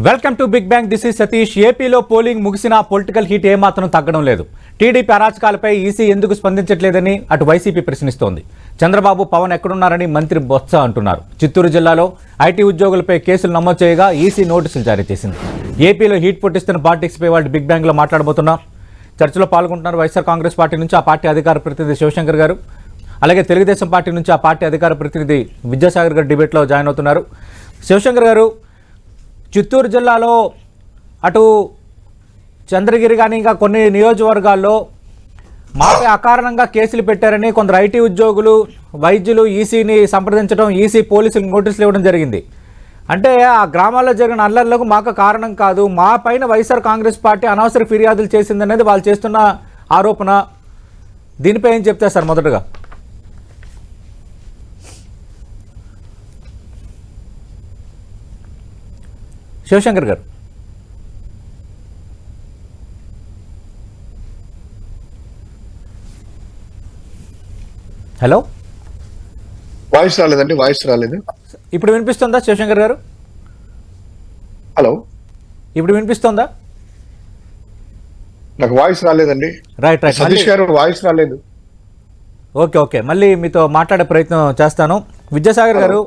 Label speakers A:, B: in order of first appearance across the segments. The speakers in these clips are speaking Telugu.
A: Welcome to Big Bang this is Satish. ఏపీలో పోలింగ్ ముగిసిన పొలిటికల్ హీట్ ఏమాత్రం తగ్గడం లేదు. టీడీపీ అరాచకాలపై ఈసీ ఎందుకు స్పందించట్లేదని అటు వైసీపీ ప్రశ్నిస్తోంది. చంద్రబాబు పవన్ ఎక్కడున్నారని మంత్రి బొత్స అంటున్నారు. చిత్తూరు జిల్లాలో ఐటీ ఉద్యోగులపై కేసులు నమోదు చేయగా ఈసీ నోటీసులు జారీ చేసింది. ఏపీలో హీట్ పుట్టిస్తున్న పాలిటిక్స్పై వాళ్ళు బిగ్ బ్యాంగ్లో మాట్లాడబోతున్నారు. చర్చలో పాల్గొంటున్నారు వైఎస్ఆర్ కాంగ్రెస్ పార్టీ నుంచి ఆ పార్టీ అధికార ప్రతినిధి శివశంకర్ గారు. అలాగే తెలుగుదేశం పార్టీ నుంచి ఆ పార్టీ అధికార ప్రతినిధి విద్యాసాగర్ గారు డిబేట్లో జాయిన్ అవుతున్నారు. శివశంకర్ గారు చిత్తూరు జిల్లాలో అటు చంద్రగిరి కానీ ఇంకా కొన్ని నియోజకవర్గాల్లో మాపై అకారణంగా కేసులు పెట్టారని కొందరు ఐటీ ఉద్యోగులు వైద్యులు ఈసీని సంప్రదించడం ఈసీ పోలీసులకు నోటీసులు ఇవ్వడం జరిగింది. అంటే ఆ గ్రామాల్లో జరిగిన అల్లర్లకు మాకు కారణం కాదు. మా పైన వైఎస్ఆర్ కాంగ్రెస్ పార్టీ అనవసర ఫిర్యాదులు చేసిందనేది వాళ్ళు చేస్తున్న ఆరోపణ. దీనిపై ఏం చెప్తారు సార్ మొదటగా? శివశంకర్ గారు. హలో?
B: వాయిస్ రాలేదండి వాయిస్ రాలేదు.
A: ఇప్పుడు వినిపిస్తుందా శివశంకర్ గారు?
B: హలో?
A: ఇప్పుడు వినిపిస్తుందా?
B: నాకు వాయిస్ రాలేదండి.
A: రైట్ రైట్
B: సతీష్ గారు వాయిస్ రాలేదు.
A: Okay okay. మళ్ళీ మీతో మాట్లాడే ప్రయత్నం చేస్తాను. విద్యాసాగర్ గారు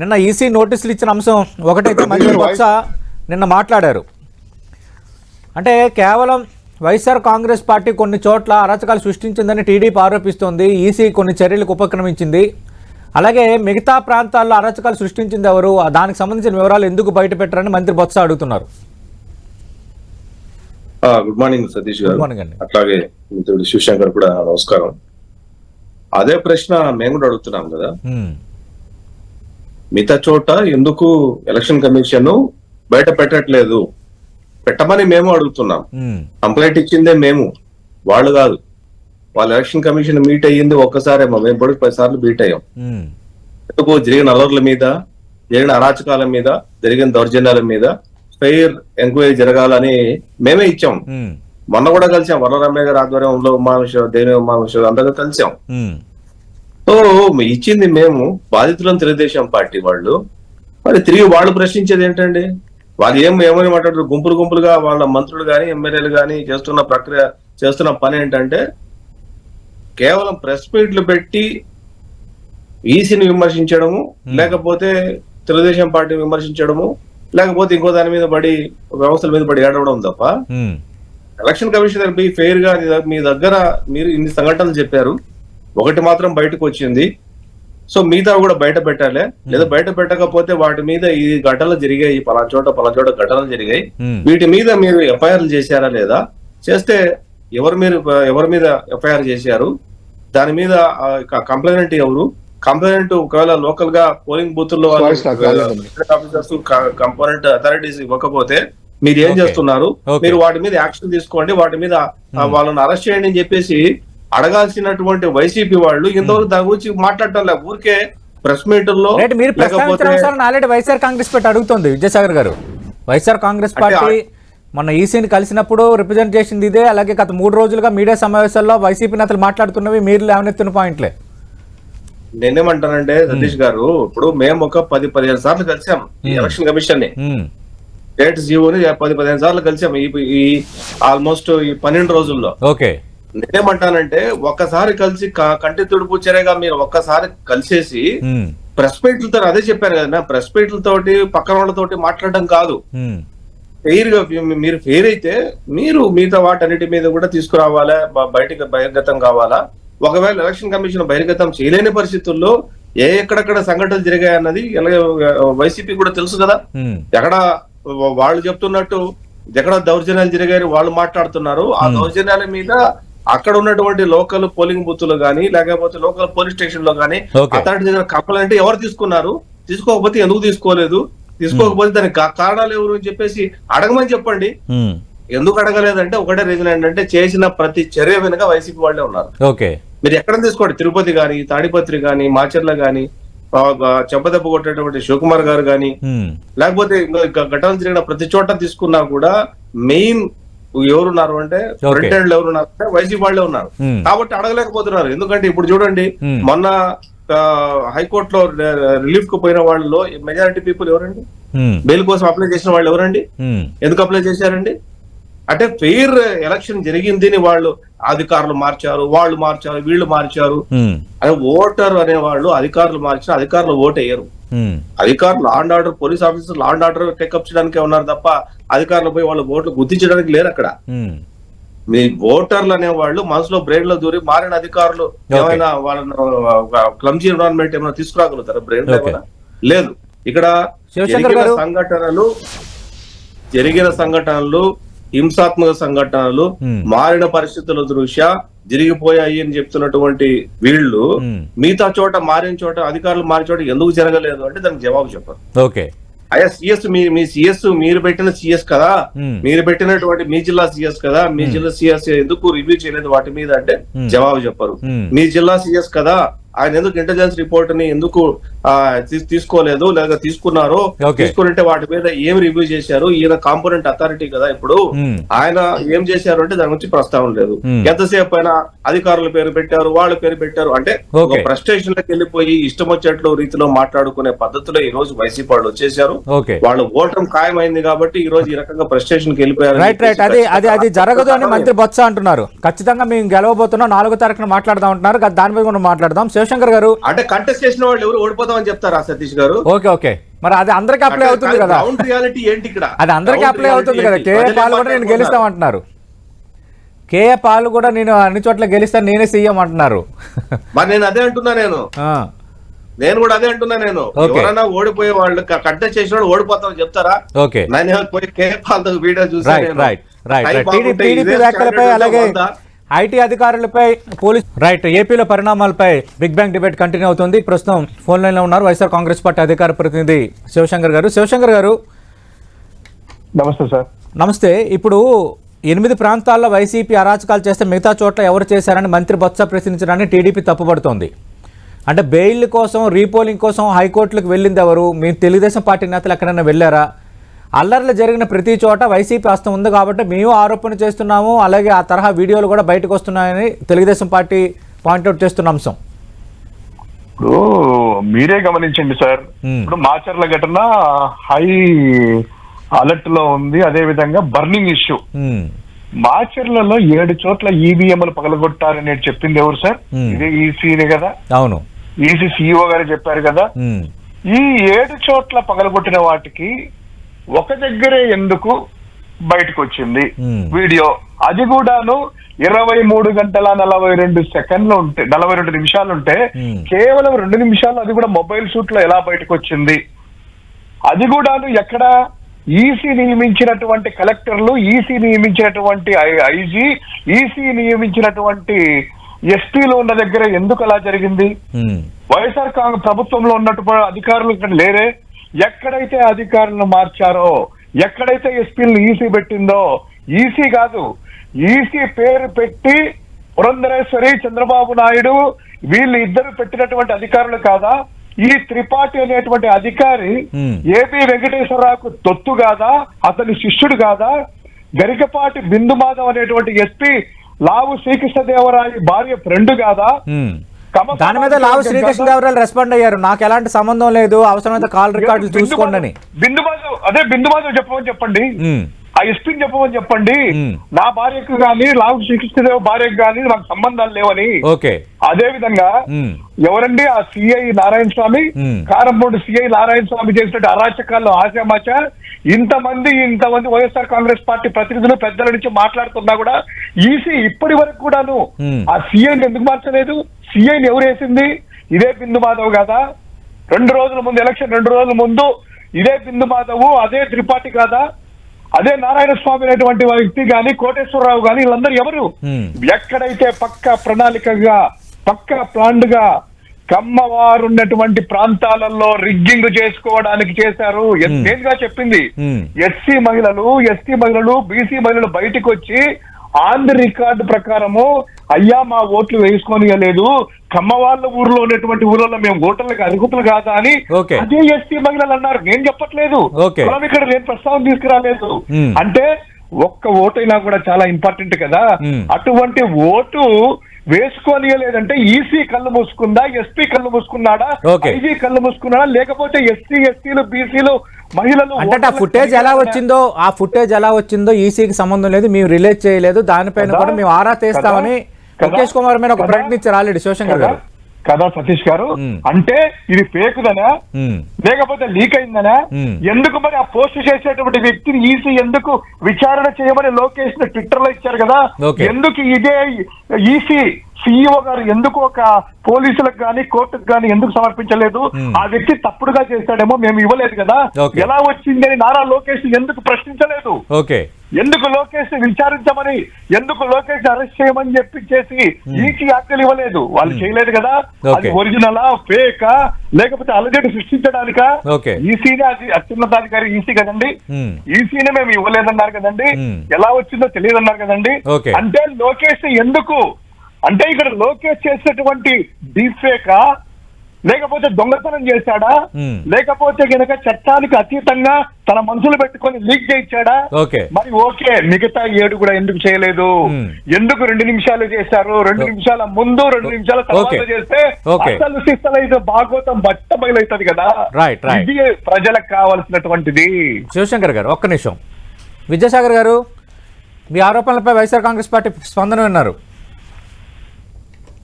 A: నిన్న ఈసీ నోటీసులు ఇచ్చిన అంశం ఒకటైతే మంత్రి బొత్స నిన్న మాట్లాడారు. అంటే కేవలం వైఎస్ఆర్ కాంగ్రెస్ పార్టీ కొన్ని చోట్ల అరాచకాలు సృష్టించిందని టీడీపీ ఆరోపిస్తోంది. ఈసీ కొన్ని చర్యలకు ఉపక్రమించింది. అలాగే మిగతా ప్రాంతాల్లో అరాచకాలు సృష్టించింది ఎవరు? దానికి సంబంధించిన వివరాలు ఎందుకు బయట పెట్టారని మంత్రి బొత్స అడుగుతున్నారు.
C: గుడ్ మార్నింగ్ సతీష్ గారు. అట్లాగే మిత్రుడు శివశంకర్ కూడా నమస్కారం. అదే ప్రశ్న మేము కూడా అడుగుతున్నాం కదా.
A: ఉమ్,
C: మిగతా చోట ఎందుకు ఎలక్షన్ కమిషన్ బయట పెట్టట్లేదు? పెట్టమని మేము అడుగుతున్నాం. కంప్లైంట్ ఇచ్చిందే మేము. వాళ్ళు కాదు. వాళ్ళ ఎలక్షన్ కమిషన్ మీట్ అయ్యింది ఒక్కసారేమో. మేము కూడా పది సార్లు మీట్ అయ్యాం. ఎందుకు? జరిగిన అలర్ల మీద జరిగిన అరాచకాల మీద జరిగిన దౌర్జన్యాల మీద ఫెయిర్ ఎంక్వైరీ జరగాలని మేమే ఇచ్చాం. మొన్న కూడా కలిసాం. వరరమయ్య గారి ఆధ్వర్యంలో దేని ఉమావిష అందరూ కలిసాం. సో ఇచ్చింది మేము. బాధితులను తెలుగుదేశం పార్టీ వాళ్ళు. మరి తిరిగి వాళ్ళు ప్రశ్నించేది ఏంటండి? వాళ్ళు ఏం ఏమని మాట్లాడారు? గుంపులు గుంపులుగా వాళ్ళ మంత్రులు కానీ ఎమ్మెల్యేలు కానీ చేస్తున్న ప్రక్రియ చేస్తున్న పని ఏంటంటే కేవలం ప్రెస్ మీట్లు పెట్టి ఈసీని విమర్శించడము లేకపోతే తెలుగుదేశం పార్టీని విమర్శించడము లేకపోతే ఇంకో దాని మీద పడి వ్యవస్థల మీద పడి ఏడవడం తప్ప
A: ఉమ్,
C: ఎలక్షన్ కమిషనర్ బి ఫెయిర్గా మీ- మీ దగ్గర మీరు ఇన్ని సంఘటనలు చెప్పారు. ఒకటి మాత్రం బయటకు వచ్చింది. సో మిగతా కూడా బయట పెట్టాలి. లేదా బయట పెట్టకపోతే వాటి మీద ఈ ఘటనలు జరిగాయి. పలానా చోట పలానా చోట ఘటనలు జరిగాయి. వీటి మీద మీరు ఎఫ్ఐఆర్లు చేశారా లేదా? చేస్తే ఎవరి మీరు ఎవరి మీద ఎఫ్ఐఆర్ చేశారు? దాని మీద కంప్లైంట్ ఎవరు? కంప్లైంట్ ఒకవేళ లోకల్గా పోలింగ్
B: బూత్లో.
C: ఆఫీసర్స్ కంపోనెంట్ అథారిటీస్ ఇవ్వకపోతే మీరు ఏం. చేస్తున్నారు. మీరు వాటి మీద యాక్షన్ తీసుకోండి. వాటి మీద వాళ్ళని అరెస్ట్ చేయండి అని చెప్పేసి అడగాల్సినటువంటి వైసీపీ వాళ్ళు ఇంతవరకు దాని గురించి మాట్లాడటం లేదు. ఊరికే ప్రెస్ మీటర్లో
A: మీరు ఆల్రెడీ వైఎస్ఆర్ కాంగ్రెస్ పార్టీ అడుగుతోంది విద్యాసాగర్ గారు. వైఎస్ఆర్ కాంగ్రెస్ పార్టీ మొన్న ఈసీని కలిసినప్పుడు రిప్రజెంట్ చేసింది ఇదే అలాగే గత మూడు రోజులుగా మీడియా సమావేశాల్లో వైసీపీ నేతలు మాట్లాడుతున్నవి మీరు లేవనెత్తిన పాయింట్లే.
C: నేనేమంటానంటే సతీష్ గారు ఇప్పుడు మేము ఒక పది పదిహేను సార్లు కలిసాం ఈ ఎలక్షన్
A: కమిషన్ని
C: స్టేట్ జీవోని పది పదిహేను సార్లు కలిసాం. ఈ ఈ ఆల్మోస్ట్ ఈ పన్నెండు రోజుల్లో.
A: ఓకే.
C: నేనేమంటానంటే ఒక్కసారి కలిసి కంటి తుడుపు చర్యగా మీరు ఒక్కసారి కలిసేసి ప్రెస్ మీట్లతో అదే చెప్పాను కదా ప్రెస్ మీట్లతోటి పక్కన వాళ్ళతోటి మాట్లాడడం కాదు. ఫెయిర్గా మీరు ఫెయిర్ అయితే మీరు మిగతా వాటన్నిటి మీద కూడా తీసుకురావాలా బయటికి బహిర్గతం కావాలా? ఒకవేళ ఎలక్షన్ కమిషన్ బహిర్గతం చేయలేని పరిస్థితుల్లో ఏ ఎక్కడెక్కడ సంఘటనలు జరిగాయన్నది వైసీపీ కూడా తెలుసు కదా. ఎక్కడ వాళ్ళు చెప్తున్నట్టు ఎక్కడ దౌర్జన్యాలు జరిగాయని వాళ్ళు మాట్లాడుతున్నారు. ఆ దౌర్జన్యాల మీద అక్కడ ఉన్నటువంటి లోకల్ పోలింగ్ బూత్లు గానీ లేకపోతే లోకల్ పోలీస్
A: స్టేషన్లో.
C: అథారిటీ దగ్గర కంప్లైంట్ ఎవరు తీసుకున్నారు? తీసుకోకపోతే ఎందుకు తీసుకోలేదు? తీసుకోకపోతే దానికి కా- కారణాలు ఎవరు అని చెప్పేసి అడగమని చెప్పండి.
A: ఉమ్,
C: ఎందుకు అడగలేదంటే ఒకటే రీజన్ ఏంటంటే చేసిన ప్రతి చర్య వెనుక వైసీపీ వాళ్ళే ఉన్నారు.
A: ఓకే.
C: మీరు ఎక్కడ తీసుకోండి. తిరుపతి గాని తాడిపత్రి గాని మాచర్ల గాని చెంపదెబ్బ కొట్టేటువంటి శివకుమార్ గారు గాని
A: ఉమ్,
C: లేకపోతే ఘటనలు జరిగిన ప్రతి చోట తీసుకున్నా కూడా మెయిన్ ఎవరున్నారు అంటే. ఫ్రంట్ ఎండ్ ఎవరున్నారు అంటే వైసీపీ వాళ్ళే ఉన్నారు. కాబట్టి అడగలేకపోతున్నారు. ఎందుకంటే ఇప్పుడు చూడండి. మొన్న హైకోర్టులో రిలీఫ్కు పోయిన వాళ్ళలో మెజారిటీ పీపుల్ ఎవరండి? బెయిల్ కోసం అప్లై చేసిన వాళ్ళు ఎవరండి? ఎందుకు అప్లై చేశారండి? అంటే ఫెయిర్ ఎలక్షన్ జరిగింది వాళ్ళు అధికారులు మార్చారు వాళ్ళు మార్చారు వీళ్ళు మార్చారు. అదే ఓటర్ అనే వాళ్ళు అధికారులు మార్చిన అధికారులు ఓటు వేయరు అధికారులు law and order police officer law and order take up చేయడానికే ఉన్నారు తప్ప అధికారులు పోయి వాళ్ళ ఓట్లు గుర్తించడానికి లేరు అక్కడ మీ ఓటర్లు అనే వాళ్ళు మనసులో బ్రెయిన్లో దూరి మారిన అధికారులు ఏమైనా వాళ్ళ క్లమ్జీ ఎన్విరాన్మెంట్ ఏమైనా తీసుకురాగలుగుతారా బ్రెయిన్లో? లేదు ఇక్కడ జరిగిన. సంఘటనలు జరిగిన సంఘటనలు హింసాత్మక సంఘటనలు. మారిన పరిస్థితుల దృష్ట్యా జరిగిపోయాయి అని చెప్తున్నటువంటి వీళ్ళు. మిగతా చోట మారిన చోట అధికారులు మారిన చోట ఎందుకు జరగలేదు అంటే దానికి జవాబు చెప్పరు
A: ఓకే
C: అయ్యా సిఎస్ మీ మీ సిఎస్ మీరు పెట్టిన సిఎస్ కదా. మీరు పెట్టినటువంటి మీ జిల్లా సిఎస్ కదా మీ జిల్లా సిఎస్ ఎందుకు రివ్యూ చేయలేదు వాటి మీద అంటే. జవాబు చెప్పరు. మీ జిల్లా సిఎస్ కదా ఆయన ఎందుకు ఇంటెలిజెన్స్ రిపోర్ట్ని ఎందుకు తీసుకోలేదు లేదా తీసుకున్నారో. తీసుకుంటే వాటి మీద ఏం రివ్యూ చేశారు? ఈయన కాంపోనెంట్ అథారిటీ కదా ఇప్పుడు.
A: Hmm.
C: ఆయన ఏం చేశారు అంటే దాని గురించి ప్రస్తావన లేదు.
A: Hmm.
C: ఎంతసేపు అయినా అధికారుల పేరు పెట్టారు వాళ్ళ పేరు పెట్టారు. అంటే ఒక. ఫ్రస్ట్రేషన్లోకి వెళ్ళిపోయి ఇష్టం వచ్చేట్లు రీతిలో మాట్లాడుకునే పద్ధతిలో ఈ రోజు వైసీపీ వాళ్ళు వచ్చేసారు వాళ్ళు ఓటం ఖాయమైంది కాబట్టి ఈ రోజు ఈ రకంగా ఫ్రస్ట్రేషన్కి వెళ్ళిపోయారు
A: రైట్ రైట్ అది అది అది జరగదు అని మంత్రి బొత్స అంటున్నారు. ఖచ్చితంగా మేము గెలవబోతున్నాం నాలుగో తారీఖున మాట్లాడదాం అంటున్నారు. దాని మీద కూడా మాట్లాడదాం. శివశంకర్ గారు?
C: అంటే కంటెస్ట్ చేసిన వాళ్ళు ఎవరు? ఓడిపోతామని చెప్తారా సతీష్ గారు?
A: Okay okay. మరి అది అందరికీ అప్లై అవుతుంది కదా.
C: రియాలిటీ ఏంటి ఇక్కడ?
A: అది అందరికీ అప్లై అవుతుంది కదా? కేఏ పాలు కూడా నేను. గెలుస్తామంటున్నారు. కేఏ పాలు కూడా నేను అన్ని చోట్ల గెలుస్తాను నేనే సీఎం అంటున్నారు.
C: మరి నేను అదే అంటున్నా నేను. నేను కూడా అదే అంటున్నా నేను. ఎవరైనా ఓడిపోయే వాళ్ళు కంటెస్ట్ చేసిన వాళ్ళు ఓడిపోతామని చెప్తారా?
A: ఓకే.
C: నేను పోయి కేపాల్ వీడియో చూసి
A: right right right right TDP వ్యాఖ్యలపై అలాగే ఐటీ అధికారులపై పోలీస్ రైట్ ఏపీలో పరిణామాలపై బిగ్ బ్యాంగ్ డిబేట్ కంటిన్యూ అవుతుంది. ప్రస్తుతం ఫోన్ లైన్లో ఉన్నారు వైఎస్ఆర్ కాంగ్రెస్ పార్టీ అధికార ప్రతినిధి శివశంకర్ గారు. శివశంకర్ గారు
B: నమస్తే సార్.
A: నమస్తే. ఇప్పుడు ఎనిమిది ప్రాంతాల్లో వైసీపీ అరాచకాలు చేస్తే మిగతా చోట్ల ఎవరు చేశారని మంత్రి బొత్స ప్రశ్నించడాన్ని టీడీపీ తప్పుపడుతోంది. అంటే బెయిల్ కోసం రీపోలింగ్ కోసం హైకోర్టులకు వెళ్ళింది ఎవరు? మీ తెలుగుదేశం పార్టీ నేతలు ఎక్కడైనా వెళ్ళారా? అల్లర్లు జరిగిన ప్రతి చోట వైసీపీ హస్తం ఉంది కాబట్టి మేము ఆరోపణ చేస్తున్నాము అలాగే ఆ తరహా వీడియోలు కూడా బయటకు వస్తున్నాయని తెలుగుదేశం పార్టీ పాయింట్అవుట్ చేస్తున్న అంశం.
D: ఇప్పుడు మీరే గమనించండి సార్. ఇప్పుడు మాచర్ల ఘటన హై అలర్ట్లో ఉంది అదే విధంగా బర్నింగ్ ఇష్యూ. మాచర్లలో ఏడు చోట్ల ఈవీఎంలు పగలగొట్టారని చెప్పింది ఎవరు సార్. ఇదే ఈసీనే కదా?
A: అవును.
D: ఈసీ సిఇఓ గారు చెప్పారు కదా? ఈ ఏడు చోట్ల పగలగొట్టిన వాటికి ఒక దగ్గరే ఎందుకు బయటకు వచ్చింది
A: మ్మ్.
D: వీడియో. అది కూడాను ఇరవై మూడు గంటల నలభై రెండు సెకండ్లు ఉంటే నలభై రెండు నిమిషాలు ఉంటే
A: మ్మ్.
D: కేవలం రెండు నిమిషాలు అది కూడా మొబైల్ షూట్లో ఎలా బయటకు వచ్చింది అది కూడాను ఎక్కడ ఈసీ నియమించినటువంటి కలెక్టర్లు ఈసీ నియమించినటువంటి ఐజీ ఈసీ నియమించినటువంటి ఎస్పీలు ఉన్న దగ్గర ఎందుకు అలా జరిగింది?
A: ఉమ్,
D: వైఎస్ఆర్ కాంగ్రెస్ ప్రభుత్వంలో ఉన్నట్టు అధికారులు ఇక్కడ లేరే? ఎక్కడైతే అధికారులను మార్చారో ఎక్కడైతే ఎస్పీలను ఈసీ పెట్టిందో ఈసీ కాదు ఈసీ పేరు పెట్టి పురంధరేశ్వరి చంద్రబాబు నాయుడు వీళ్ళు ఇద్దరు పెట్టినటువంటి అధికారులు కాదా? ఈ త్రిపాఠి అనేటువంటి అధికారి. ఏపీ వెంకటేశ్వరరావుకు తొత్తు కాదా? అతని శిష్యుడు కాదా? గరికపాటి బిందు మాధవ్ అనేటువంటి ఎస్పీ లావు శ్రీకృష్ణదేవరాయ భార్య ఫ్రెండ్ కాదా?
A: దాని మీద లావు శ్రీకృష్ణదేవరాయలు రెస్పాండ్ అయ్యారు. నాకు ఎలాంటి సంబంధం లేదు అవసరమైతే కాల్ రికార్డులు చూసుకోండి అని.
D: బిందు మాధవ్ అదే బిందు చెప్పమని చెప్పండి. ఆ ఎస్పీని చెప్పమని చెప్పండి. నా భార్యకు గాని లావు శ్రీకృష్ణదేవ్ భార్యకు గాని నాకు సంబంధాలు లేవని.
A: ఓకే.
D: అదే విధంగా ఎవరండి ఆ సిఐ నారాయణ స్వామి. కారంపూడి సిఐ నారాయణ స్వామి చేసినట్టు అరాచకాల్లో ఆశామాచ. ఇంతమంది ఇంతమంది వైఎస్ఆర్ కాంగ్రెస్ పార్టీ ప్రతినిధులు పెద్దల నుంచి మాట్లాడుతున్నా కూడా ఈసీ ఇప్పటి వరకు కూడాను. ఆ సిఐని ఎందుకు మార్చలేదు? సిఐని ఎవరు వేసింది ఇదే బిందు మాధవ్ కదా రెండు రోజుల ముందు ఎలక్షన్ రెండు రోజుల ముందు ఇదే బిందు మాధవ్ అదే త్రిపాఠి కాదా అదే నారాయణ స్వామి అనేటువంటి వ్యక్తి గాని కోటేశ్వరరావు గాని వీళ్ళందరూ ఎవరు. ఎక్కడైతే పక్క ప్రణాళికగా పక్క ప్లాండ్గా కమ్మవారు ఉన్నటువంటి ప్రాంతాలలో రిగ్గింగ్ చేసుకోవడానికి చేశారు. నేనుగా చెప్పింది. ఎస్సీ మహిళలు ఎస్టీ మహిళలు బీసీ మహిళలు బయటికి వచ్చి ఆన్ ది రికార్డు ప్రకారము అయ్యా మా ఓట్లు వేసుకోనియలేదు కమ్మవాళ్ళ ఊర్లో ఉన్నటువంటి ఊర్లలో మేము ఓటర్లకు అర్హుతులు కాదా అని. అదే ఎస్టీ మహిళలు అన్నారు నేను చెప్పట్లేదు ఇక్కడ నేను ప్రస్తావన తీసుకురాలేదు. అంటే ఒక్క ఓటు అయినా కూడా చాలా ఇంపార్టెంట్ కదా. అటువంటి ఓటు వేసుకోనియలేదంటే ఈసీ కళ్ళు మూసుకుందా ఎస్పీ కళ్ళు మూసుకున్నాడా. ఐజీ కళ్ళు మూసుకున్నాడా లేకపోతే ఎస్సీ ఎస్టీలు బీసీలు మహిళలు
A: అంటే ఆ ఫుటేజ్ ఎలా వచ్చిందో ఆ ఫుటేజ్ ఎలా వచ్చిందో ఈసీకి సంబంధం లేదు మేము రిలేట్ చేయలేదు దానిపైన? కూడా మేము ఆరా తీస్తామని? ముఖేష్ కుమార్ మీద ఒక
D: కదా?
A: ప్రకటించారు ఆల్రెడీ శివశంకర్ గారు
D: కదా సతీష్ గారు. అంటే ఇది ఫేకుదనా లేకపోతే లీక్ అయిందనా. ఎందుకు మరి ఆ పోస్ట్ చేసేటువంటి వ్యక్తిని ఈసీ ఎందుకు విచారణ చేయమని లోకేష్ ట్విట్టర్లో ఇచ్చారు కదా. ఎందుకు ఇదే ఈసీ సిఇఓ గారు ఎందుకు ఒక పోలీసులకు గాని కోర్టుకు గాని ఎందుకు సమర్పించలేదు
A: మ్మ్.
D: ఆ వ్యక్తి తప్పుడుగా చేశాడేమో మేము ఇవ్వలేదు కదా. ఎలా వచ్చిందని నారా లోకేష్ ఎందుకు ప్రశ్నించలేదు
A: ఓకే
D: ఎందుకు లోకేష్ విచారించమని ఎందుకు లోకేష్ అరెస్ట్ చేయమని చెప్పి చేసి ఈసీ ఆజ్ఞలు ఇవ్వలేదు వాళ్ళు చేయలేదు కదా అది. ఒరిజినలా ఫేకా లేకపోతే అలజడి సృష్టించడానికా. ఈసీనే అది అత్యున్నతాధికారి ఈసీ కదండి
A: Hmm.
D: ఈసీనే మేము ఇవ్వలేదన్నారు కదండి
A: Hmm.
D: ఎలా వచ్చిందో తెలియదన్నారు కదండి. అంటే లోకేష్ ఎందుకు అంటే ఇక్కడ లోకేష్ చేసినటువంటి డీఫేకా లేకపోతే దొంగతనం చేశాడా. లేకపోతే గనక చట్టానికి అతీతంగా తన మనసులు పెట్టుకొని లీక్ చేయించాడా. మరి ఓకే మిగతా ఏడు కూడా ఎందుకు చేయలేదు. ఎందుకు రెండు నిమిషాలు చేశారు రెండు నిమిషాల ముందు రెండు నిమిషాల తర్వాత. చేస్తే. అసలు సిస్తలైతే భాగవతం బట్ట బయలవుతుంది కదా. ఇది ప్రజలకు కావాల్సినటువంటిది
A: శివశంకర్ గారు ఒక్క నిమిషం విద్యాసాగర్ గారు మీ ఆరోపణలపై వైఎస్ఆర్ కాంగ్రెస్ పార్టీ స్పందన విన్నారు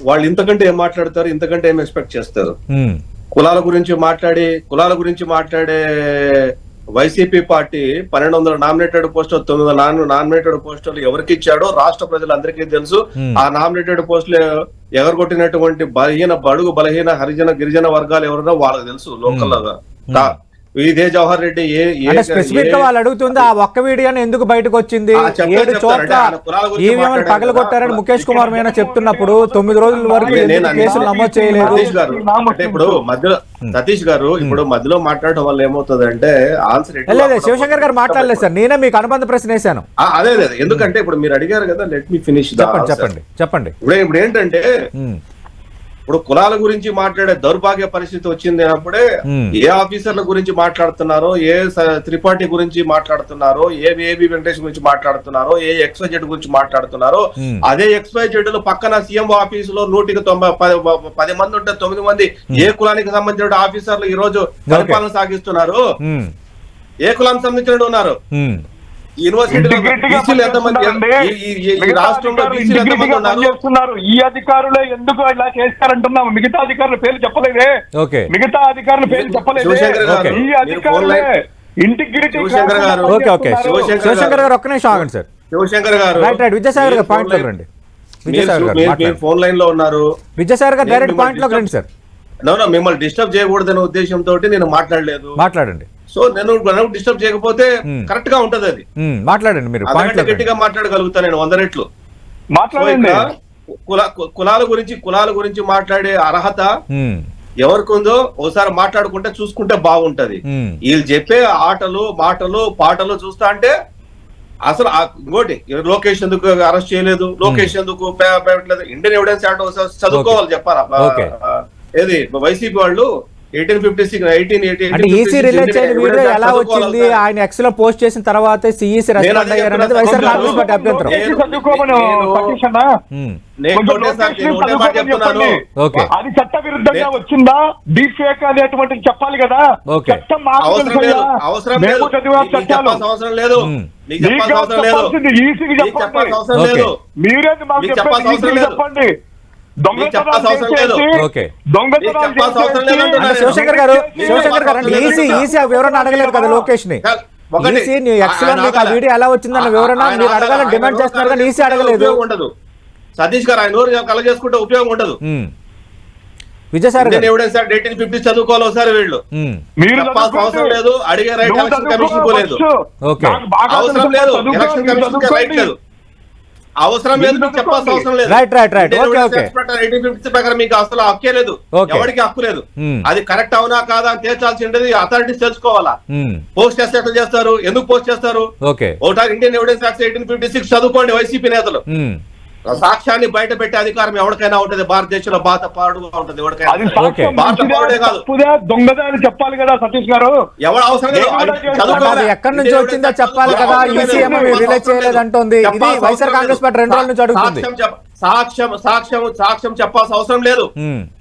C: వాళ్ళు ఇంతకంటే ఏం మాట్లాడతారు ఇంతకంటే ఏం ఎక్స్పెక్ట్ చేస్తారు? కులాల గురించి మాట్లాడి కులాల గురించి మాట్లాడే వైసీపీ పార్టీ పన్నెండు వందల నామినేటెడ్ పోస్టులు తొమ్మిది వందల నామినేటెడ్ పోస్టులు ఎవరికి ఇచ్చాడో రాష్ట్ర ప్రజలందరికీ తెలుసు. ఆ నామినేటెడ్ పోస్టులు ఎగరగొట్టినటువంటి బలహీన బడుగు బలహీన హరిజన గిరిజన వర్గాలు ఎవరన్నా వాళ్ళకి తెలుసు లోకల్ ఇదే జవహర్ రెడ్డి ఏ స్పెసిఫిక్గా
A: వాళ్ళు అడుగుతుంది ఆ ఒక్క వీడియోని ఎందుకు బయటకు వచ్చింది? ఏడు. చోట్ల ఈవీఎంలు పగలగొట్టారని. ముఖేష్ కుమార్ మీద చెప్తున్నప్పుడు తొమ్మిది రోజుల వరకు
C: నేను-
A: ఎందుకు
C: నేను
A: కేసులు నమోదు చేయలేదు?
C: సతీష్ గారు అంటే ఇప్పుడు మధ్యలో సతీష్ గారు ఇప్పుడు మధ్యలో మాట్లాడటం వల్ల ఏమవుతుంది అంటే ఆన్సర్
A: లేదు శివశంకర్ గారు మాట్లాడలేదు సార్. నేనే మీకు అనుబంధ ప్రశ్న వేశాను.
C: అదే అదే ఎందుకంటే ఇప్పుడు మీరు అడిగారు కదా లెట్ మీ ఫినిష్
A: చెప్పండి చెప్పండి చెప్పండి.
C: ఇప్పుడు ఇప్పుడు ఏంటంటే
A: ఉమ్,
C: ఇప్పుడు కులాల గురించి మాట్లాడే దౌర్భాగ్య పరిస్థితి వచ్చింది అప్పుడే. ఏ ఆఫీసర్ల గురించి మాట్లాడుతున్నారో ఏ త్రిపాఠి గురించి మాట్లాడుతున్నారో ఏ ఏబి వెంకటేష్ గురించి మాట్లాడుతున్నారో ఏ ఎక్స్వైజెడ్ గురించి మాట్లాడుతున్నారో. అదే ఎక్స్వైజెడ్లో పక్కన సీఎం ఆఫీస్లో నూటికి తొంభై పది మంది ఉంటే తొమ్మిది మంది ఏ కులానికి సంబంధించిన ఆఫీసర్లు ఈ రోజు పరిపాలన సాగిస్తున్నారు? ఏ కులానికి సంబంధించిన ఉన్నారు?
A: ఉమ్,
C: ఈ
D: అధికారులు ఎందుకు ఇలా చేస్తారంటున్నాము? మిగతా అధికారుల పేర్లు చెప్పలేదే.
A: ఓకే.
D: మిగతా అధికారుల పేర్లు చెప్పలేదే. ఈ అధికారులే ఇంటిగ్రిటీ
C: శివశంకర్ గారు,
A: ఓకే ఓకే.
C: శివశంకర్
A: శివశంకర్ గారు ఒక్క నిమిషం ఆగండి సార్.
C: శివశంకర్ గారు
A: రైట్ రైట్ విద్యాసాగర్ గారు
C: మీరు
A: పాయింట్ ఫోన్లోకి
C: లైన్-
A: రండి.
C: ఫోన్ లైన్లో ఉన్నారు.
A: విద్యాసాగర్ గారు డైరెక్ట్
C: మిమ్మల్ని
A: పాయింట్లోకి రండి సార్.
C: నో మిమ్మల్ని డిస్టర్బ్ చేయకూడదనే ఉద్దేశంతో నేను మాట్లాడలేదు.
A: మాట్లాడండి.
C: సో నేను డిస్టర్బ్ చేయకపోతే
A: Hmm.
C: కరెక్ట్గా ఉంటది అది.
A: ఉమ్, మాట్లాడండి మీరు.
C: గట్టిగా మాట్లాడగలుగుతా నేను వంద రెట్లు.
D: మాట్లాడండి.
C: కుల కులాల గురించి కులాల గురించి మాట్లాడే అర్హత
A: ఉమ్,
C: ఎవరికి ఉందో ఒకసారి మాట్లాడుకుంటే చూసుకుంటే బాగుంటది. వీళ్ళు చెప్పే ఆటలు మాటలు పాటలు చూస్తా అంటే అసలు ఇంకోటి లోకేష్ ఎందుకు అరెస్ట్ చేయలేదు? లోకేష్ ఎందుకు ఇండియన్ ఎవిడెన్స్ యాక్ట్ ఒకసారి చదువుకోవాలి చెప్పారా ఏది? వైసీపీ వాళ్ళు ఎయిటీన్ ఫిఫ్టీ సిక్స్ ఎయిటీన్
A: అంటే ఈసీ రిలీజ్ చేయని వీడియో ఎలా వచ్చింది? ఆయన ఎక్స్లో పోస్ట్ చేసిన తర్వాత సిఈసి రెస్పాండ్ అయ్యారు అనేది వైఎస్ఆర్ కాంగ్రెస్ పార్టీ అభ్యంతరం.
D: చెప్పండి. అది చట్ట విరుద్ధంగా వచ్చిందా? డీప్ ఫేక్ అనేటువంటిది చెప్పాలి కదా. చట్టం
C: అవసరం లేదు. అవసరం లేదు.
D: చదివాం
C: మీకు
D: చట్టాలు.
C: చెప్పాల్సిన అవసరం లేదు.
D: చెప్పండి. మీరేది మాకు ఈసీకి
C: లేదు.
D: చెప్పండి.
A: శివశంకర్ గారు శివశంకర్ గారు ఈసీ. ఈసీ ఆ వివరణ అడగలేదు కదా
C: లోకేష్ని
A: ఈసీ ఎక్స్లో
C: ఆయన
A: మీకు ఆ. వీడియో ఎలా వచ్చిందన్న వివరణ మీరు
C: అడగలే.
A: అడగాలని డిమాండ్ చేస్తున్నారు కానీ ఈసీ
C: ఉపయోగం
A: అడగలేదు.
C: ఉండదు. సతీష్ గారు ఆయన కల చేసుకుంటే ఉపయోగం ఉండదు.
A: గారు.
C: ఎవిడెన్స్ ఫిఫ్టీ చదువుకోవాలి ఒకసారి వీళ్ళు.
D: మీరు
C: అవసరం. లేదు. అడిగే రైట్ ఎలక్షన్ కమిషన్ లేదు
D: ఫస్ట్.
A: ఓకే.
D: నాకు బాగా
C: అవసరం
D: తెలుసు,
C: లేదు ఎలక్షన్ కమిషన్ రైట్. లేదు. అవసరం లేదు మీకు చెప్పాల్సిన అవసరం లేదు. Indian
A: Okay,
C: evidence
A: okay.
C: Act ప్రకారం ఎయిటీన్ ఫిఫ్టీ ప్రకారం మీకు అసలు హక్కే లేదు. ఎవరికి హక్కు లేదు.
A: Hmm.
C: అది కరెక్ట్ అవునా కాదా అని తేల్చాల్సిండేది అథారిటీస్ తెలుసుకోవాలా? పోస్ట్ చేస్తే ఎట్లా చేస్తారు. ఎందుకు పోస్ట్ చేస్తారు?
A: Okay
C: ఒకటారు Indian evidence act eighteen fifty six చదువుకోండి వైసీపీ నేతలు.
A: ఉమ్,
C: సాక్ష్యాన్ని బయట పెట్టే అధికారం ఎవరికైనా ఉంటది? భారతదేశంలో బాధ పాడుగా ఉంటది
D: అది
C: ఎవరికైనా
D: సాక్ష్యం
C: భారత
D: మంచిదే,
C: పౌరుడే కాదు.
D: తప్పుదే దొంగదే అని చెప్పాలి కదా సతీష్ గారు.
C: ఎవరు అవసరం
A: ఎక్కడి నుంచి వచ్చిందో చెప్పాలి కదా. ఈసీ ఏమో మీరు రిలీజ్ చేయలేదంటోంది. ఇది వైఎస్ఆర్ కాంగ్రెస్. పార్టీ రెండు రోజుల నుంచి అడుగుతుంది.
C: సాక్ష్యం సాక్ష్యం సాక్ష్యం చెప్పాల్సిన అవసరం లేదు.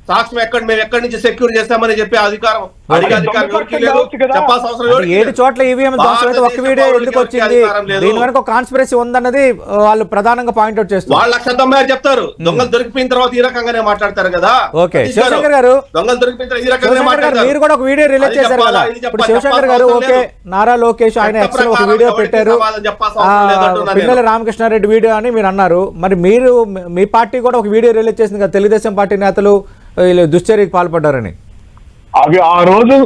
C: సాక్ష్యం ఎక్కడ మేము ఎక్కడి నుంచి సెక్యూర్ చేస్తామని చెప్పే అధికారం అడిగే అధికారం ఎవరికి లేదు
D: కావచ్చు కదా.
C: చెప్పాల్సిన అవసరం
A: ఏడు. చోట్ల ఈవీఎం అయితే ఒక్క వీడియో ఎందుకు వచ్చింది. దీని వెనక కాన్స్పిరసీ ఉందన్నది వాళ్ళు ప్రధానంగా పాయింట్అవుట్ చేస్తారు
C: వాళ్ళ లక్ష తొంభై ఆరు చెప్తారు దొంగలు దొరికిపోయిన తర్వాత ఈ రకంగానే మాట్లాడతారు కదా
A: ఓకే. శివశంకర్ గారు.
C: దొంగలు దొరికిపోయిన తర్వాత ఈ రకంగానే మాట్లాడతారు
A: మీరు కూడా ఒక వీడియో రిలీజ్ చేశారు కదా ఇప్పుడు శివశంకర్ గారు ఓకే నారా లోకేష్ ఆయన ఒక వీడియో పెట్టారు
C: నేను.
A: రామకృష్ణారెడ్డి వీడియో అని మీరు అన్నారు మరి మీరు మీ పార్టీ కూడా ఒక వీడియో రిలీజ్ చేసింది కదా తెలుగుదేశం పార్టీ నేతలు దుశ్చర్యకి పాల్పడ్డారని.
D: అవి ఆ రోజు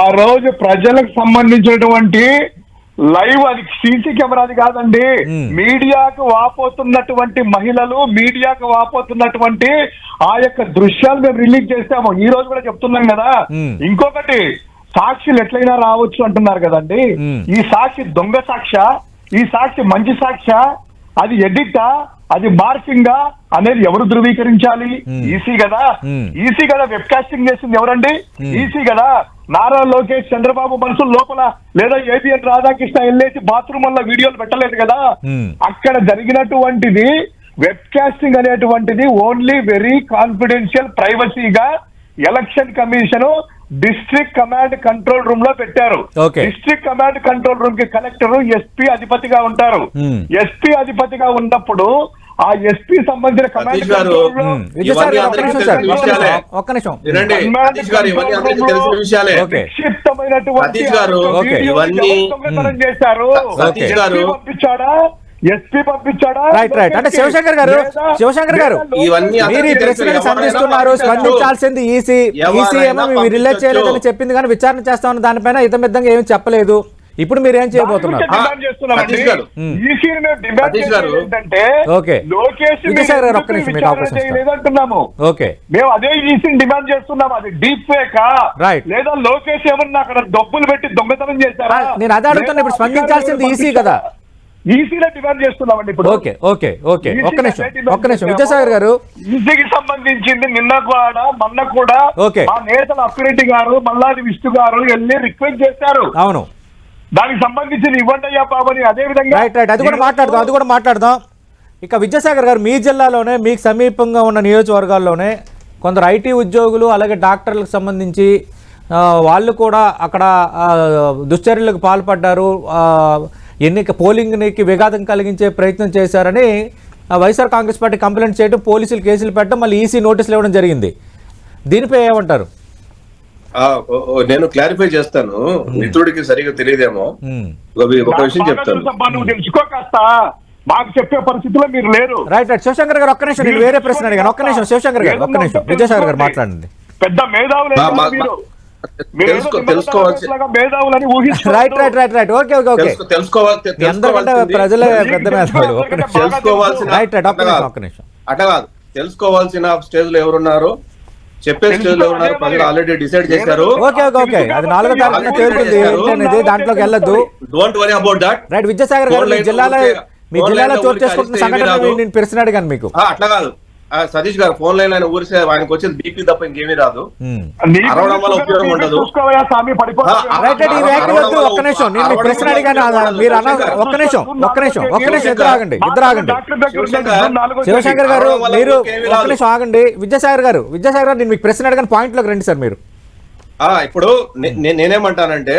D: ఆ రోజు ప్రజలకు సంబంధించినటువంటి లైవ్ అది సీసీ కెమెరాది కాదండి. మీడియాకు వాపోతున్నటువంటి మహిళలు మీడియాకు వాపోతున్నటువంటి ఆ యొక్క దృశ్యాలు మేము రిలీజ్ చేస్తాము ఈ రోజు కూడా చెప్తున్నాం కదా. ఇంకొకటి సాక్షులు ఎట్లయినా రావచ్చు అంటున్నారు కదండి. ఈ సాక్షి దొంగ సాక్ష? ఈ సాక్షి మంచి సాక్ష? అది ఎడిటా? అది మార్కింగా అనేది ఎవరు ధృవీకరించాలి
A: Hmm.
D: ఈసీ కదా
A: Hmm.
D: ఈసీ కదా వెబ్ కాస్టింగ్ చేసింది ఎవరండి
A: Hmm.
D: ఈసీ కదా నారా లోకేష్ చంద్రబాబు మనసుల లోపల లేదా ఏబిఎన్ రాధాకృష్ణ వెళ్ళేసి బాత్రూమ్ వల్ల వీడియోలు పెట్టలేదు కదా. అక్కడ జరిగినటువంటిది వెబ్ కాస్టింగ్ అనేటువంటిది only very confidential ప్రైవసీగా election commission district command control రూమ్లో పెట్టారు. డిస్ట్రిక్ట్ కమాండ్ కంట్రోల్ రూమ్కి కలెక్టర్ ఎస్పీ అధిపతిగా ఉంటారు. ఎస్పీ అధిపతిగా ఉన్నప్పుడు ఆ ఎస్పీ సంబంధించిన కమాండ్. నిక్షిప్తమైనటువంటి చేశారు. పంపించాడా? ఎస్పీ పంపించాడా?
A: రైట్ రైట్ అంటే శివశంకర్ గారు శివశంకర్ గారు మీరు ఈ
C: తెలుసు.
A: సంధిస్తున్నారు స్పందించాల్సింది ఈసీ ఈసీ ఏమో మేము రిలీజ్. చేయలేదని చెప్పింది కానీ విచారణ చేస్తామని దానిపైన ఇతమిద్దంగా ఏమీ చెప్పలేదు. ఇప్పుడు మీరు ఏం చేయబోతున్నారు? ఓకే.
D: మేము అదే ఈసీని డిమాండ్ చేస్తున్నాం. అది డీప్ ఫేకా
A: Right.
D: లేదా లోకేష్ ఏమన్నా అక్కడ డబ్బులు పెట్టి దొంగతనం చేశారా?
A: ఆ, నేను అదే అడుగుతున్నా, ఇప్పుడు స్పందించాల్సింది ఈసీ కదా.
D: ఈసీలో డిమాండ్ చేస్తున్నామండి ఇప్పుడు.
A: Okay okay okay. ఒక్క నిమిషం ఒక్క నిమిషం. విద్యాసాగర్ గారు.
D: ఈసీకి సంబంధించింది నిన్న కూడా మొన్న కూడా
A: ఓకే.
D: మా నేతలు అప్పిరెడ్డి గారు మల్లాది విష్ణు గారు వెళ్ళి రిక్వెస్ట్ చేశారు.
A: అవును.
D: దానికి సంబంధించిన ఇవ్వండి అయ్యా బాబని అదే విధంగా
A: రైట్ రైట్ అది కూడా మాట్లాడదాం అది కూడా మాట్లాడదాం. ఇక విద్యాసాగర్ గారు మీ జిల్లాలోనే మీకు సమీపంగా ఉన్న నియోజకవర్గాల్లోనే కొందరు ఐటీ ఉద్యోగులు అలాగే డాక్టర్లకు సంబంధించి వాళ్ళు కూడా అక్కడ దుశ్చర్యలకు పాల్పడ్డారు. ఎన్నిక పోలింగ్కి విఘాతం కలిగించే ప్రయత్నం చేశారని ఆ, వైఎస్ఆర్ కాంగ్రెస్ పార్టీ కంప్లైంట్ చేయడం పోలీసులు కేసులు పెట్టడం మళ్ళీ ఈసీ నోటీసులు ఇవ్వడం జరిగింది. దీనిపై ఏమంటారు?
C: నేను క్లారిఫై చేస్తాను. మిత్రుడికి సరిగా తెలియదేమో. ఒక విషయం చెప్తాను.
D: మాకు చెప్పే పరిస్థితిలో మీరు లేరు.
A: Right right. శివశంకర్ గారు ఒక్క నిమిషం వేరే ప్రశ్న అడిగాను. ఒక్క నిమిషం శివశంకర్ గారు ఒక్క నిమిషం. విద్యాసాగర్ గారు మాట్లాడండి.
D: పెద్ద మేధావులు
A: right right right right okay okay okay ప్రజలే పెద్ద మేధావులు. నిమిషం.
C: తెలుసుకోవాల్సిన
A: రైట్ రైట్ ఒక్క
C: అట్లా
A: నిమిషం
C: కాదు.
A: ఒక్క నిమిషం.
C: అట్లా కాదు. తెలుసుకోవాల్సిన స్టేజ్లో ఎవరున్నారు చెప్పే స్టేజ్లో ఎవరున్నారు ప్రజలు ఆల్రెడీ డిసైడ్ చేశారు.
A: ఓకే ఓకే ఓకే అది నాలుగో తారీఖున తేలుతుంది. ఏంటి అనేది దాంట్లోకి వెళ్ళొద్దు.
C: Don't worry about that
A: right Vidyasagar గారు మీ జిల్లాలో మీ జిల్లాలో చోటు చేసుకుంటున్న సంఘటన నేను ప్రశ్న అడిగాను మీకు.
C: అట్లా కాదు. సతీష్ గారు ఫోన్ లైన్ ఆయన ఊరిసే ఆయనకు వచ్చేది బీపీ తప్ప ఇంకేమీ రాదు. అరవడం వల్ల ఉపయోగం ఉండదు.
A: ఒక్క నిమిషం. నేను ప్రశ్న అడిగాను మీరు అన్న ఒక్క నిమిషం ఒక్క నిమిషం ఒక్క నిమిషం ఇద్దరు ఆగండి ఇద్దరు ఆగండి.
C: శివశంకర్,
A: గారు మీరు ఒక్క. నిమిషం ఆగండి. విద్యాసాగర్ గారు విద్యాసాగర్ గారు నేను మీకు ప్రశ్న అడిగాను పాయింట్లోకి రండి సార్ మీరు.
C: ఆ, ఇప్పుడు నేనేమంటానంటే.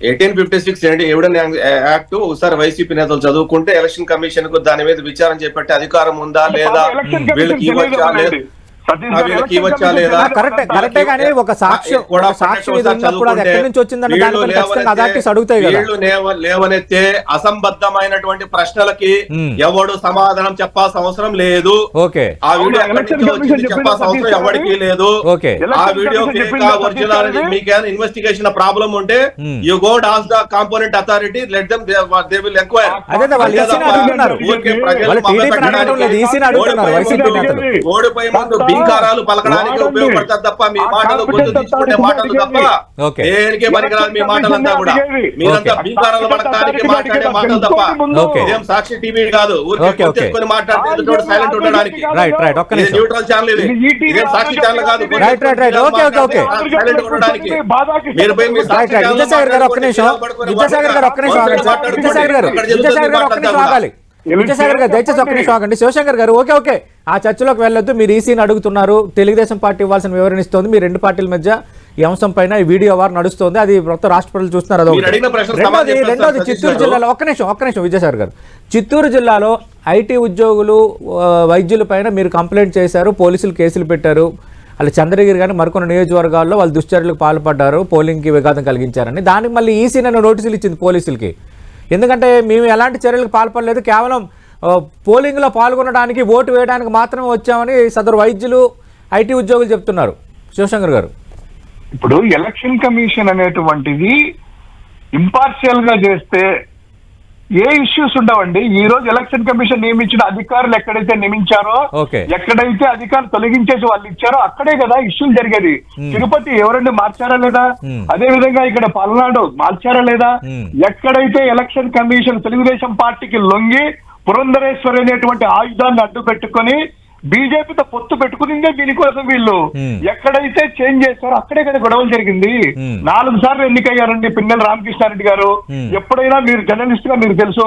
C: Eighteen fifty six evidence act? ఒకసారి వైసీపీ నేతలు చదువుకుంటే ఎలక్షన్ కమిషన్కు దాని మీద విచారణ చేపట్టే అధికారం ఉందా లేదా? వీళ్ళకి ఇవ్వచ్చా
A: కరెక్టే కానీ ఒక సాక్ష్యం
C: కూడా
A: ఒక సాక్ష్యం ఇది
C: ఒకసారి
A: ఉన్నప్పుడు అది
C: చదువుకుంటే
A: ఎక్కడి నుంచి వచ్చిందన్న
C: వీళ్ళు
A: దానిపైన ఖచ్చితంగా
C: లేవనెత్తే-
A: అథారిటీస్ అడుగుతాయి కదా
C: వీళ్ళు లేవ- లేవనెత్తే అసంబద్ధమైనటువంటి ప్రశ్నలకి. ఎవడు సమాధానం చెప్పాల్సిన అవసరం లేదు
A: ఓకే
C: ఆ వీడియో చెప్పాల్సిన అవసరం ఎవరికి? లేదు
A: ఓకే
C: ఆ వీడియో ఒరిజినల్? మీకేమైనా ఇన్వెస్టిగేషన్ ప్రాబ్లం ఉంటే. You go does the component authority let them they will enquire
A: అదే వాళ్ళు ఈసీని అడుగుతున్నారు వాళ్ళు టీడీపీని అడగడం లేదు ఈసీని అడుగుతున్నారు వైసీపీ నేతలు
C: ఓడిపోయి ముందు బీ భీకారాలు పలకడానికి. ఉపయోగపడతారు తప్ప మీ మాటలు గొంతు తీసుకునే మాటలు తప్ప. దేనికే పనికిరాదు మీ మాటలంతా కూడా. మీరంతా. భీకారాలు పలకడానికి మాట్లాడే మాటలు తప్ప?
A: ఓకే.
C: ఇదేం సాక్షి టీవీ కాదు. ఊరికే మాట్లాడితే సైలెంట్ ఉండడానికి.
A: రైట్ రైట్ ఒక్క
C: ఇది
A: నిమిషం.
C: న్యూట్రల్ ఛానల్ ఇది.
D: ఇది ఈటీవీ
C: ఇదేం సాక్షి ఛానల్ కాదు.
A: Right, right, right. Okay, okay, okay.
C: Silent ఉండడానికి. మీరు పోయి మీ
A: రైట్
C: సాక్షి ఛానల్
A: విద్యాసాగర్ గారు ఒక్క నిమిషం. విద్యాసాగర్ గారు ఒక్క నిమిషం. విద్యాసాగర్ గారు విద్యాసాగర్ గారు ఒక్క నిమిషం ఆగాలి. విద్యాసాగర్ గారు దయచేసి ఒక్క నిమిషం ఆగండి. శివశంకర్ గారు ఓకే ఓకే. ఆ చర్చలోకి వెళ్ళొద్దు. మీరు ఈసీని అడుగుతున్నారు. తెలుగుదేశం పార్టీ ఇవ్వాల్సిన వివరణ ఇస్తోంది. మీ రెండు పార్టీల మధ్య ఈ అంశం పైన ఈ వీడియో వారు నడుస్తోంది. అది మొత్తం రాష్ట్ర ప్రజలు చూస్తున్నారు.
C: ప్రశ్నకు
A: రెండోది రెండోది చిత్తూరు. జిల్లాలో ఒక్క నిమిషం ఒక్క నిమిషం విజయసాగర్ గారు. చిత్తూరు జిల్లాలో ఐటీ ఉద్యోగులు వైద్యుల పైన మీరు కంప్లైంట్ చేశారు. పోలీసులు కేసులు పెట్టారు. అలా చంద్రగిరి కానీ మరికొన్ని నియోజకవర్గాల్లో వాళ్ళు దుశ్చర్యలకు పాల్పడ్డారు. పోలింగ్కి విఘాతం కలిగించారని. దానికి మళ్ళీ ఈసీ నన్ను నోటీసులు ఇచ్చింది పోలీసులకి. ఎందుకంటే మేము ఎలాంటి చర్యలకు పాల్పడలేదు. కేవలం పోలింగ్లో పాల్గొనడానికి ఓటు వేయడానికి మాత్రమే వచ్చామని సదరు వైద్యులు ఐటీ ఉద్యోగులు చెప్తున్నారు. శివశంకర్ గారు.
D: ఇప్పుడు ఎలక్షన్ కమిషన్ అనేటువంటిది ఇంపార్షియల్గా చేస్తే ఏ ఇష్యూస్ ఉండవండి ఈ రోజు ఎలక్షన్ కమిషన్ నియమించిన అధికారులు ఎక్కడైతే నియమించారో. ఎక్కడైతే అధికారులు తొలగించేసి వాళ్ళు ఇచ్చారో అక్కడే కదా ఇష్యూలు జరిగేది తిరుపతి ఎవరండి మార్చారా లేదా
A: Hmm.
D: అదే విధంగా ఇక్కడ పల్నాడు మార్చారా లేదా
A: Hmm.
D: ఎక్కడైతే ఎలక్షన్ కమిషన్ తెలుగుదేశం పార్టీకి లొంగి పురంధరేశ్వరి అనేటువంటి ఆయుధాన్ని అడ్డు పెట్టుకొని బీజేపీతో పొత్తు పెట్టుకునిందే దీనికోసం వీళ్ళు. ఎక్కడైతే చేంజ్ చేస్తారో అక్కడే కదా గొడవలు జరిగింది. నాలుగు సార్లు ఎన్నికయ్యారండి పిన్నెల రామకృష్ణారెడ్డి గారు. ఎప్పుడైనా మీరు జర్నలిస్ట్గా మీకు తెలుసు.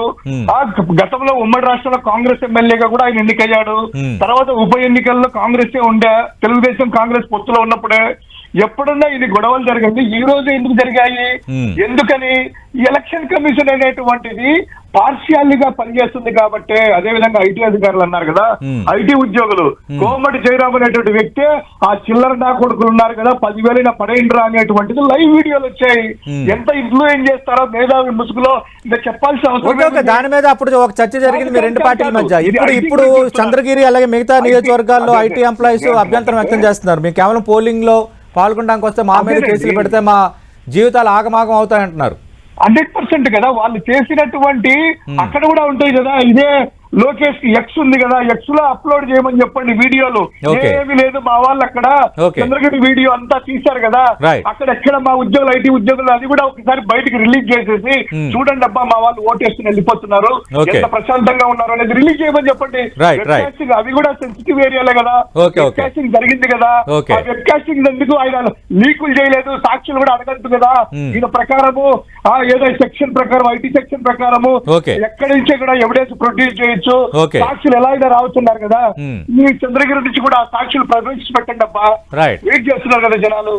D: ఆ గతంలో ఉమ్మడి రాష్ట్రంలో కాంగ్రెస్ ఎమ్మెల్యేగా కూడా ఆయన ఎన్నికయ్యాడు. తర్వాత ఉప ఎన్నికల్లో కాంగ్రెస్ ఉండే తెలుగుదేశం కాంగ్రెస్ పొత్తులో ఉన్నప్పుడే ఎప్పుడున్నా ఇది గొడవలు జరిగింది ఈ రోజు ఎందుకు జరిగాయి. ఎందుకని ఎలక్షన్ కమిషన్ అనేటువంటిది పార్షియాలిటీ గా పనిచేస్తుంది కాబట్టి అదే విధంగా ఐటీ అధికారులు అన్నారు కదా. ఐటీ ఉద్యోగులు కోమటి జయరామ్ అనేటువంటి వ్యక్తి ఆ చిల్లర నా కొడుకులు ఉన్నారు కదా పదివేలు నా పడేయండిరా అనేటువంటిది లైవ్ వీడియోలు వచ్చాయి. ఎంత ఇన్ఫ్లుయెన్స్ చేస్తారో మేధావి ముసుగులో ఇంకా చెప్పాల్సిన అవసరం?
A: దాని మీద అప్పుడు ఒక చర్చ జరిగింది మీ రెండు పార్టీల. మధ్య ఇప్పుడు ఇప్పుడు. చంద్రగిరి అలాగే మిగతా నియోజకవర్గాల్లో ఐటీ. ఎంప్లాయీస్ అభ్యంతరం వ్యక్తం. చేస్తున్నారు మేము కేవలం పోలింగ్లో పాల్గొనడానికి వస్తే మా మీద. కేసులు పెడితే మా జీవితాలు ఆగమాగం అవుతాయంటున్నారు
D: హండ్రెడ్ పర్సెంట్ కదా వాళ్ళు చేసినటువంటి అక్కడ కూడా ఉంటాయి కదా ఇదే లోకేష్కి ఎక్స్ ఉంది కదా ఎక్స్లో అప్లోడ్ చేయమని చెప్పండి వీడియోలు. ఏమీ లేదు మా వాళ్ళు అక్కడ. చంద్రగిరి వీడియో అంతా తీశారు కదా. అక్కడ ఎక్కడ మా ఉద్యోగులు ఐటీ ఉద్యోగులు అది కూడా ఒకసారి బయటికి రిలీజ్ చేసేసి
A: Hmm.
D: చూడండి అబ్బా మా వాళ్ళు ఓటేస్తుని వెళ్ళిపోతున్నారు. ఎంత ప్రశాంతంగా ఉన్నారు అనేది రిలీజ్ చేయమని చెప్పండి. Webcasting అవి కూడా సెన్సిటివ్ ఏరియాలే కదా. Webcasting జరిగింది కదా. ఆ వెబ్కాస్టింగ్ ఎందుకు ఆయన లీకులు చేయలేదు సాక్షులు కూడా అడగద్దు కదా
A: Hmm.
D: ఈయన ప్రకారము ఆ ఏదో సెక్షన్ ప్రకారం ఐటీ సెక్షన్ ప్రకారము. ఎక్కడి నుంచి కూడా ఎవిడెన్స్ ప్రొడ్యూస్ చేయొచ్చు
A: Okay.
D: సాక్షులు ఎలా అయినా రావుతున్నారు కదా. ఈ చంద్రగిరి నుంచి కూడా సాక్షులు ప్రవేశపెట్టండి అబ్బా. వెయిట్ చేస్తున్నారు కదా జనాలు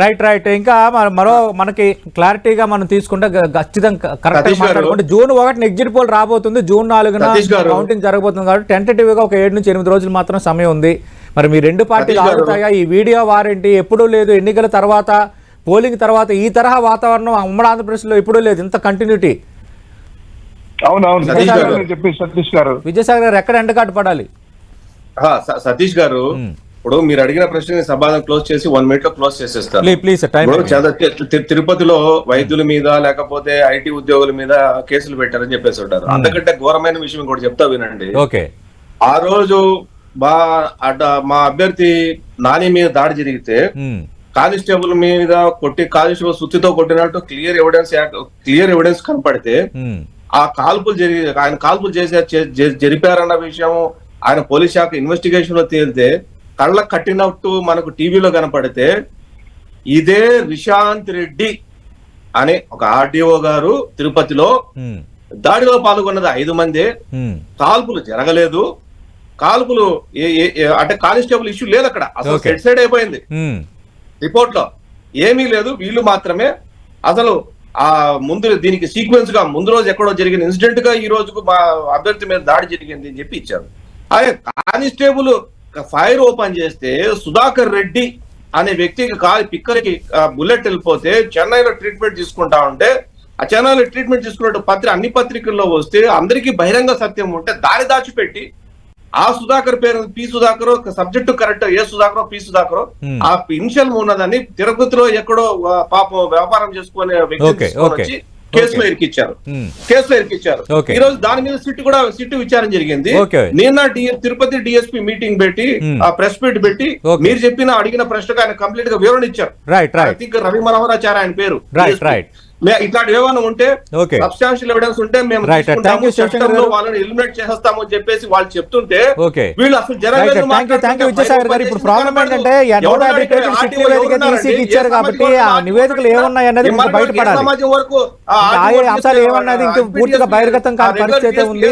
A: రైట్ రైట్ ఇంకా మరో మనకి క్లారిటీగా మనం తీసుకుంటే ఖచ్చితంగా కరెక్ట్. మాట్లాడుకుంటే జూన్ ఒకటిన ఎగ్జిట్ పోల్ రాబోతుంది జూన్ నాలుగున. కౌంటింగ్ జరగబోతుంది కాబట్టి టెంటేటివ్గా ఒక ఏడు నుంచి ఎనిమిది రోజులు మాత్రం సమయం ఉంది మరి మీ రెండు పార్టీలు. ఆగుతాయా ఈ వీడియో వారెంటీ ఎప్పుడూ లేదు ఎన్నికల తర్వాత పోలింగ్ తర్వాత ఈ తరహా వాతావరణం ఉమ్మడి ఆంధ్రప్రదేశ్లో ఎప్పుడూ లేదు ఇంత కంటిన్యూటీ
D: అవునవును.
C: సతీష్
D: సతీష్
C: గారు.
D: గారు చెప్పి సతీష్ గారు.
A: విజయసాగర్ గారు ఎక్కడ ఎండకాటు పడాలి?
C: సతీష్ గారు. ఇప్పుడు మీరు అడిగిన ప్రశ్న సమాధానం క్లోజ్ చేసి వన్ మినిట్లో క్లోజ్ చేసేస్తారు.
A: ప్లీజ్
C: తిరుపతిలో వైద్యుల మీద లేకపోతే ఐటీ ఉద్యోగుల మీద కేసులు పెట్టారని చెప్పేసి ఉంటారు. అంతకంటే ఘోరమైన విషయం కూడా చెప్తా వినండి.
A: ఓకే.
C: ఆ రోజు మా అడ్డ మా అభ్యర్థి నాని మీద దాడి జరిగితే కానిస్టేబుల్ మీద కొట్టి కానిస్టేబుల్ సుత్తితో కొట్టినట్టు క్లియర్ ఎవిడెన్స్ క్లియర్ ఎవిడెన్స్ కనపడితే ఆ కాల్పులు జరిగి ఆయన కాల్పులు చేసే జరిపారన్న విషయం ఆయన పోలీస్ శాఖ ఇన్వెస్టిగేషన్లో తేలితే కళ్ళ కట్టినట్టు మనకు టీవీలో కనపడితే ఇదే రిశాంత్ రెడ్డి అనే ఒక ఆర్డీఓ గారు తిరుపతిలో దాడిలో పాల్గొన్నది ఐదు మంది. కాల్పులు జరగలేదు. కాల్పులు అంటే కానిస్టేబుల్ ఇష్యూ లేదు అక్కడ. అసలు. సెట్ సైడ్ అయిపోయింది. రిపోర్ట్లో ఏమీ లేదు. వీళ్ళు మాత్రమే. అసలు ఆ ముందు దీనికి సీక్వెన్స్గా ముందు రోజు ఎక్కడో జరిగిన ఇన్సిడెంట్గా ఈ రోజుకు మా అభ్యర్థి మీద దాడి జరిగింది అని చెప్పి ఇచ్చారు. అదే కానిస్టేబుల్ ఫైర్ ఓపెన్ చేస్తే సుధాకర్ రెడ్డి అనే వ్యక్తికి కాలి పిక్కరికి బుల్లెట్ వెళ్ళిపోతే చెన్నైలో ట్రీట్మెంట్ తీసుకుంటా ఉంటే ఆ చెన్నైలో ట్రీట్మెంట్ తీసుకున్నట్టు పత్రిక అన్ని పత్రికల్లో వస్తే అందరికీ బహిరంగ సత్యం ఉంటే దారి దాచిపెట్టి ఆ సుధాకర్ పేరు P Sudhakar subject correct A Sudhakar P Sudhakar
A: Hmm.
C: ఆ ఇన్షియల్ ఉన్నదని తిరుపతిలో ఎక్కడో పాపం వ్యాపారం చేసుకునే వ్యక్తి. వచ్చి కేసులో ఇరికిచ్చారు
A: Hmm.
C: కేసులో ఇరికిచ్చారు. ఈ రోజు దాని మీద సిట్ కూడా సిట్ విచారణ జరిగింది. నిన్న తిరుపతి డిఎస్పీ మీటింగ్ పెట్టి
A: Hmm.
C: ఆ ప్రెస్ మీట్ పెట్టి. మీరు చెప్పిన అడిగిన ప్రశ్నకు ఆయన కంప్లీట్గా వివరణ ఇచ్చారు
A: right
C: I
A: right
C: think Ravi Manoharacharya ఆయన పేరు
A: Right,
C: DSP. ఇట్లాంటి ఏమైనా ఉంటే. సబ్స్టాన్షియల్ ఎవిడెన్స్ ఉంటే మేము. వాళ్ళని ఎలిమినేట్ చేసేస్తాము అని చెప్పేసి వాళ్ళు చెప్తుంటే. వీళ్ళు అసలు
A: ఇప్పుడు ప్రాబ్లం ఏంటంటే ఇచ్చారు కాబట్టి ఆ నివేదికలు ఏమున్నాయి
C: ఏ
A: బయటపడాలి
C: సమాజం వరకు
A: అంశాలు ఏమన్నది ఇంకా పూర్తిగా బహిర్గతం కాని పరిస్థితి ఉంది.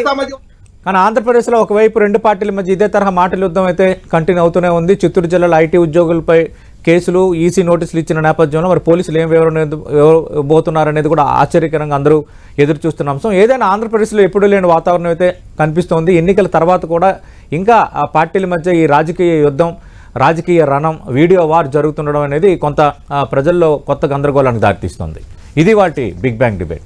A: కానీ ఆంధ్రప్రదేశ్లో ఒకవైపు రెండు పార్టీల మధ్య ఇదే తరహా మాటల యుద్ధం అయితే కంటిన్యూ అవుతూనే ఉంది చిత్తూరు జిల్లాలో ఐటీ ఉద్యోగులపై కేసులు ఈసీ నోటీసులు ఇచ్చిన నేపథ్యంలో మరి పోలీసులు ఏం వివరణ పోతున్నారనేది కూడా ఆశ్చర్యకరంగా అందరూ ఎదురు చూస్తున్న అంశం. ఏదైనా ఆంధ్రప్రదేశ్లో ఎప్పుడూ లేని వాతావరణం అయితే కనిపిస్తోంది. ఎన్నికల తర్వాత కూడా ఇంకా ఆ పార్టీల మధ్య ఈ రాజకీయ యుద్ధం రాజకీయ రణం వీడియో వార్ జరుగుతుండడం అనేది కొంత ప్రజల్లో కొత్త గందరగోళానికి దారితీస్తుంది. ఇది వాటి బిగ్ బ్యాంగ్ డిబేట్.